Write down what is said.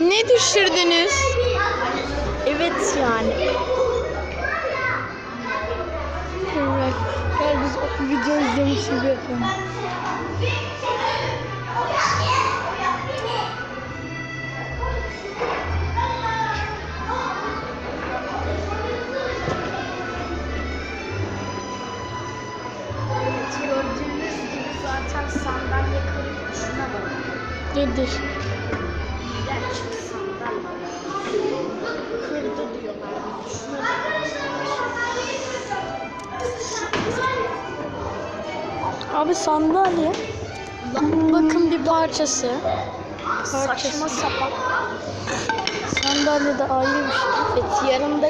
niye düşürdünüz? Evet yani. Evet. Gel biz o video izlemiş gibi yapalım. Evet gördüğünüz gibi zaten sandalye kırık şuna bak. Nedir? Abi sandalye. Bakın bir parçası. Saçma sapan. Sandalye de ayrı bir şey. Evet yanımda